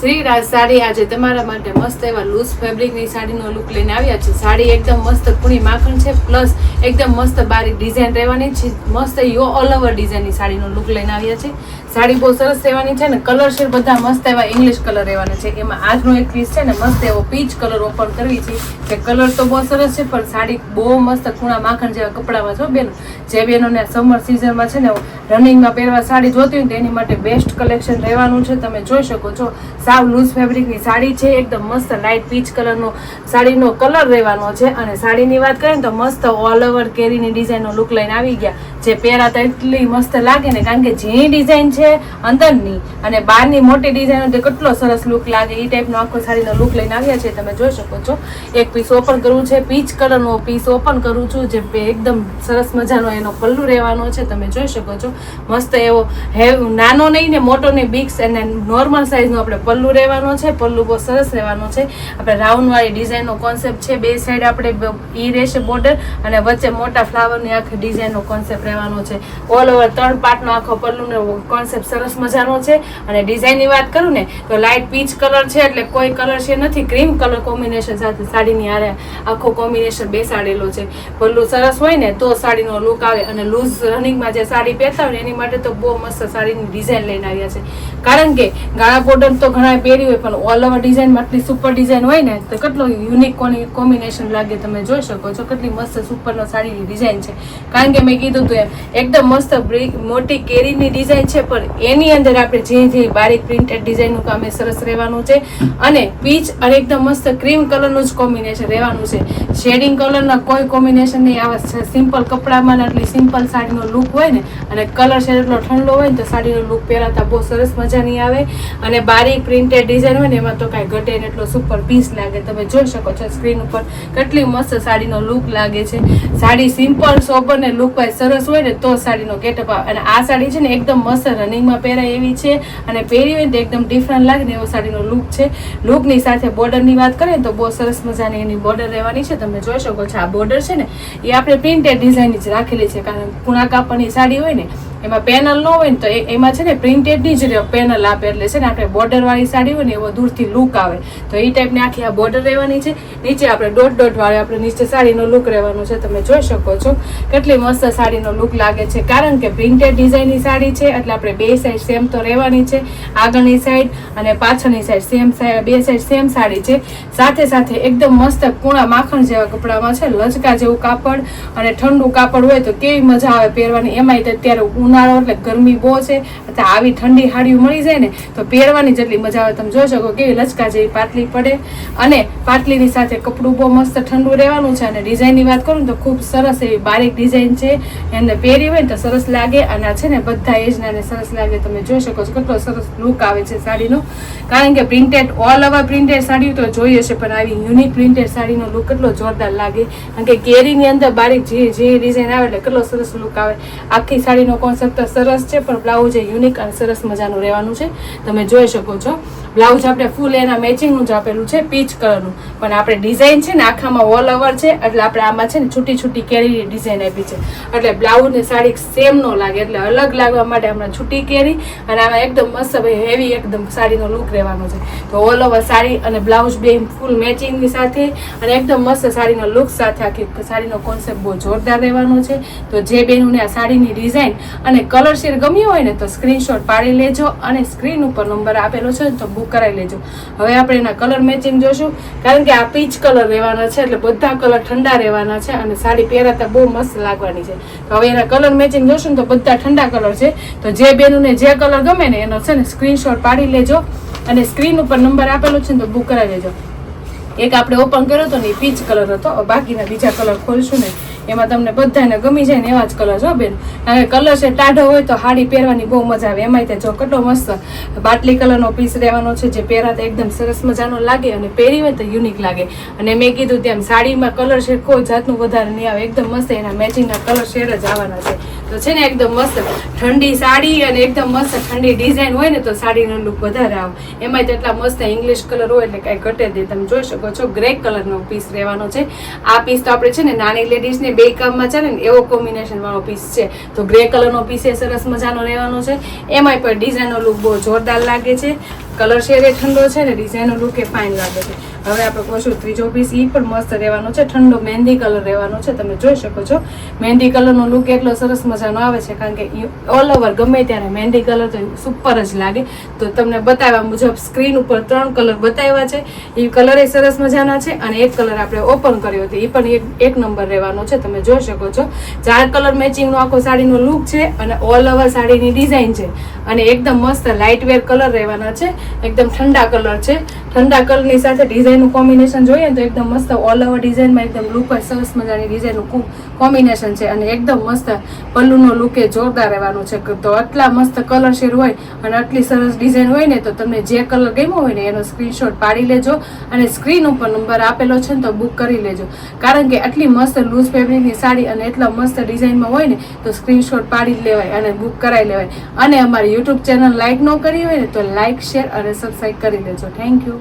શ્રી રાજ સાડી આજે તમારા માટે મસ્ત એવા લૂઝ ફેબ્રિકની સાડીનો લુક લઈને આવ્યા છે. સાડી એકદમ મસ્ત કુણી માખણ છે પ્લસ એકદમ મસ્ત બારીક ડિઝાઇન રહેવાની છે. મસ્ત યો ઓલ ઓવર ડિઝાઇનની સાડીનો લુક લઈને આવ્યા છે. સાડી બહુ સરસ રહેવાની છે ને કલર શેડ બધા મસ્ત એવા ઇંગ્લિશ કલર રહેવાના છે. એમાં આજનો એક પીસ છે ને મસ્ત એવો પીચ કલર ઓપન કરવી છે. કે કલર તો બહુ સરસ છે, પણ સાડી બહુ મસ્ત ખૂણા માખણ જેવા કપડામાં છો બેન. જે બેનોને સમર સિઝનમાં છે ને રનિંગમાં પહેરવા સાડી જોતી હોય ને એની માટે બેસ્ટ કલેક્શન રહેવાનું છે. તમે જોઈ શકો છો. સાવ લૂઝ ફેબ્રિકની સાડી છે, એકદમ મસ્ત લાઇટ પીચ કલરનો સાડીનો કલર રહેવાનો છે. અને સાડીની વાત કરીએ ને તો મસ્ત ઓલ ઓવર કેરીની ડિઝાઇનનો લુક લઈને આવી ગયા. જે પહેરાતા એટલી મસ્ત લાગે ને, કારણ કે ઝીણી ડિઝાઇન છે અંદરની અને બહારની મોટી ડિઝાઇન તો કેટલો સરસ લુક લાગે. એ ટાઈપનો આખો સાડીનો લુક લઈને આવ્યા છે તમે જોઈ શકો છો. એક પીસ ઓપન કરવું છે પીચ કલરનો પીસ ઓપન કરું છું, જે એકદમ સરસ મજાનો એનો પલ્લુ રહેવાનો છે, તમે જોઈ શકો છો. મસ્ત એવો હેવ નાનો નહીં ને, મોટો નહીં બિગ્સ અને નોર્મલ સાઇઝનો આપણે પલ્લુ રહેવાનો છે. પલ્લુ બહુ સરસ રહેવાનો છે. આપણે રાઉન્ડવાળી ડિઝાઇનનો કોન્સેપ્ટ છે, બે સાઈડ આપણે ઈ રહેશે બોર્ડર અને વચ્ચે મોટા ફ્લાવરની આખી ડિઝાઇનનો કોન્સેપ્ટ રહેવાનો છે. ઓલ ઓવર ત્રણ પાર્ટનો આખો પલ્લુનો કોન્સેપ્ટ સરસ મજાનો છે. અને ડિઝાઇનની વાત કરું ને, તો લાઇટ પીચ કલર છે એટલે કોઈ કલર છે નથી. ક્રીમ કલર કોમ્બિનેશન સાથે સાડીની આરે આખો કોમ્બિનેશન બેસાડેલો છે. પલ્લુ સરસ હોય ને, તો સાડીનો લુક આવે અને લૂઝ રનિંગમાં જે સાડી પહેરતા હોય એની માટે તો બહુ મસ્ત સાડીની ડિઝાઇન લઈને આવ્યા છે. કારણ કે ગાળા બોર્ડર તો ઘણા પહેરી હોય, પણ ઓલ ઓવર ડિઝાઇનમાં આટલી સુપર ડિઝાઇન હોય ને, તો કેટલો યુનિક કોમ્બિનેશન લાગે તમે જોઈ શકો છો. કેટલી મસ્ત સુપરનો સાડીની ડિઝાઇન છે. કારણ કે મેં કીધું તું એકદમ મસ્ત મોટી કેરીની ડિઝાઇન છે, પણ એની અંદર આપણે જે જે બારીક પ્રિન્ટેડ ડિઝાઇનનું કામ એ સરસ રહેવાનું છે. અને પીચ અને એકદમ મસ્ત ક્રીમ કલરનું જ કોમ્બિનેશન રહેવાનું છે. શેડિંગ કલરના કોઈ કોમ્બિનેશન નહીં. આવા સિમ્પલ કપડામાં એટલી સિમ્પલ સાડીનો લુક હોય ને, અને કલર શેડ એટલો ઠંડો હોય ને, તો સાડીનો લુક પહેરાતા બહુ સરસ મજાની આવે. અને બારીક પ્રિન્ટેડ ડિઝાઇન હોય ને, એમાં તો કાંઈ ઘટે ને એટલો સુપર પીસ લાગે. તમે જોઈ શકો છો સ્ક્રીન ઉપર કેટલી મસ્ત સાડીનો લુક લાગે છે. સાડી સિમ્પલ સોબર ને લુક વાઇઝ સરસ હોય ને તો સાડીનો ગેટઅપ આવે. અને આ સાડી છે ને એકદમ મસ્ત રનિંગમાં પહેરાય એવી છે. અને પહેરી હોય ને તો એકદમ ડિફરન્ટ લાગે ને એવો સાડીનો લુક છે. લુકની સાથે બોર્ડરની વાત કરીએ તો બહુ સરસ મજાની એની બોર્ડર રહેવાની છે. તમે જોઈ શકો છો આ બોર્ડર છે ને, એ આપણે પ્રિન્ટેડ ડિઝાઇનની જ રાખેલી છે. કારણ કુણા કાપડની સાડી હોય ને એમાં પેનલ ન હોય ને તો એમાં છે ને પ્રિન્ટેડની જ પેનલ આપે. એટલે છે ને આપણે બોર્ડરવાળી સાડી હોય ને એવો દૂરથી લુક આવે. તો એ ટાઈપની આખી આ બોર્ડર રહેવાની છે. નીચે આપણે ડોટ ડોટવાળી આપણે નીચે સાડીનો લુક રહેવાનો છે. તમે જોઈ શકો છો કેટલી મસ્ત સાડીનો લુક લાગે છે. કારણ કે પ્રિન્ટેડ ડિઝાઇનની સાડી છે, એટલે આપણે બે સાઈડ સેમ તો રહેવાની છે. આગળની સાઈડ અને પાછળની સાઈડ સેમ બે સાઈડ સેમ સાડી છે. સાથે સાથે એકદમ મસ્ત કૂણા માખણ જેવા કપડામાં છે લચકા જેવું કાપડ અને ઠંડુ કાપડ હોય તો કેવી મજા આવે પહેરવાની. એમાંય અત્યારે ઉનાળો એટલે ગરમી બહુ છે, એટલે આવી ઠંડી હાડીઓ મળી જાય ને, તો પહેરવાની જેટલી મજા આવે તમે જોઈ શકો કેવી લચકા જેવી પાટલી પડે. અને પાટલીની સાથે કપડું બહુ મસ્ત ઠંડુ રહેવાનું છે અને ડિઝાઇનની વાત કરું તો ખૂબ સરસ એવી બારીક ડિઝાઇન છે. એને પહેરી હોય ને તો સરસ લાગે અને આ છે ને બધા એજના ને સરસ લાગે. તમે જોઈ શકો છો કેટલો સરસ લુક આવે છે સાડીનો. કારણ કે printed all over printed sari તો જોઈએ છે પણ આવી યુનિક પ્રિન્ટેડ સાડીનો લુક કેટલો જોરદાર લાગે. કારણ કે કેરીની અંદર બારીક જે જે ડિઝાઇન આવે એટલે કેટલો સરસ લુક આવે. આખી સાડીનો કોન્સેપ્ટ તો સરસ છે, પણ બ્લાઉઝ એ યુનિક અને સરસ મજાનું રહેવાનું છે. તમે જોઈ શકો છો. બ્લાઉઝ આપણે ફૂલ એના મેચિંગનું જ આપેલું છે પીચ કલરનું પણ આપણે ડિઝાઇન છે ને આખામાં ઓલ ઓવર છે, એટલે આપણે આમાં છે ને છૂટી છૂટી કેરીની ડિઝાઇન આપી છે. એટલે બ્લાઉઝ ને સાડી સેમ ન લાગે, એટલે અલગ લાગવા માટે હમણાં છૂટી કેરી અને આમાં એકદમ મસ્ત હેવી એકદમ સાડીનો લુક રહેવાનો છે. તો ઓલ ઓવર સાડી અને બ્લાઉઝ બે ફૂલ મેચિંગની સાથે અને એકદમ મસ્ત સાડીનો લુક સાથે આખી સાડીનો કોન્સેપ્ટ બહુ જોરદાર રહેવાનો છે. તો જે બેનોને આ સાડીની ડિઝાઇન અને કલર શેર ગમ્યો હોય ને તો સ્ક્રીનશોટ પાડી લેજો અને સ્ક્રીન ઉપર નંબર આપેલો છે તો બુક કરાવી લેજો. હવે આપણે એના કલર મેચિંગ જોશું. કારણ કે આ પીચ કલર રહેવાના છે એટલે બધા કલર ઠંડા રહેવાના છે અને સાડી પહેરાતા બહુ મસ્ત લાગવાની છે. તો હવે એના કલર મેચિંગ જોશું ને તો બધા ઠંડા કલર છે. તો જે બેનોને જે કલર ગમે ને એનો છે ને સ્ક્રીનશોટ પાડી લેજો અને સ્ક્રીન ઉપર નંબર આપેલો છે ને તો બુક કરાવી લેજો. એક આપણે ઓપન કર્યો હતો ને એ પીચ કલર હતો. બાકીના બીજા કલર ખોલશું ને એમાં તમને બધાને ગમી જાય ને એવા જ કલર છો બેન. હવે કલર છે ટાઢો હોય તો હાડી પહેરવાની બહુ મજા આવે. એમાંય તે જો કેટલો મસ્ત બાટલી કલરનો પીસ રહેવાનો છે. જે પહેરાતા એકદમ સરસ મજાનો લાગે અને પહેરી હોય તો યુનિક લાગે. અને મેં કીધું તેમ સાડીમાં કલર છે કોઈ જાતનું વધારે નહીં આવે. એકદમ મસ્ત એના મેચિંગના કલર શેડ જ આવવાના છે. તો છે ને એકદમ મસ્ત ઠંડી સાડી અને એકદમ મસ્ત ઠંડી ડિઝાઇન હોય ને તો સાડીનો લુક વધારે આવે. એમાંય તો એટલા મસ્ત ઇંગ્લિશ કલર હોય એટલે કાંઈ ઘટે દે તમે જોઈ શકો છો ગ્રે કલરનો પીસ રહેવાનો છે. આ પીસ તો આપણે છે ને નાની લેડીઝને બે કામમાં ચાલે ને એવો કોમ્બિનેશન વાળો પીસ છે. તો ગ્રે કલરનો પીસ એ સરસ મજાનો રહેવાનો છે. એમાંય પણ ડિઝાઇનનો લુક બહુ જોરદાર લાગે છે. કલર શેડ એ ઠંડો છે ને ડિઝાઇનનો લુક એ ફાઇન લાગે છે. હવે આપણે કહું ત્રીજો પીસ એ પણ મસ્ત રહેવાનો છે, ઠંડો મહેંદી કલર રહેવાનો છે, તમે જોઈ શકો છો. મહેંદી કલરનો લુક એટલો સરસ મજાનો આવે છે, કારણ કે ઓલ ઓવર ગમે ત્યારે મહેંદી કલર તો સુપર જ લાગે. તો તમને બતાવ્યા મુજબ સ્ક્રીન ઉપર ત્રણ કલર બતાવ્યા છે. એ કલર એ સરસ મજાના છે અને એક કલર આપણે ઓપન કર્યો હતો એ પણ એક એક નંબર રહેવાનો છે, તમે જોઈ શકો છો. ચાર કલર મેચિંગનો આખો સાડીનો લુક છે અને ઓલ ઓવર સાડીની ડિઝાઇન છે. અને એકદમ મસ્ત લાઇટ વેર કલર રહેવાના છે, એકદમ ઠંડા કલર છે. ઠંડા કલરની સાથે ડિઝાઇનનું કોમ્બિનેશન જોઈએ ને તો એકદમ મસ્ત ઓલ ઓવર ડિઝાઇનમાં એકદમ લુક સરસ મજાની ડિઝાઇનનું કોમ્બિનેશન છે અને એકદમ મસ્ત પલ્લુનો લુક એ જોરદાર રહેવાનો છે. તો આટલા મસ્ત કલર શેર હોય અને આટલી સરસ ડિઝાઇન હોય ને તો તમને જે કલર ગમ્યો હોય ને એનો સ્ક્રીનશોટ પાડી લેજો અને સ્ક્રીન ઉપર નંબર આપેલો છે ને તો બુક કરી લેજો. કારણ કે આટલી મસ્ત લૂઝ ફેબ્રિકની સાડી અને એટલા મસ્ત ડિઝાઇનમાં હોય ને તો સ્ક્રીનશોટ પાડી જ લેવાય અને બુક કરાવી લેવાય. અને અમારી યુટ્યુબ ચેનલ લાઇક ન કરી હોય ને તો લાઇક શેર અને સબસ્ક્રાઈબ કરી લેજો. Thank you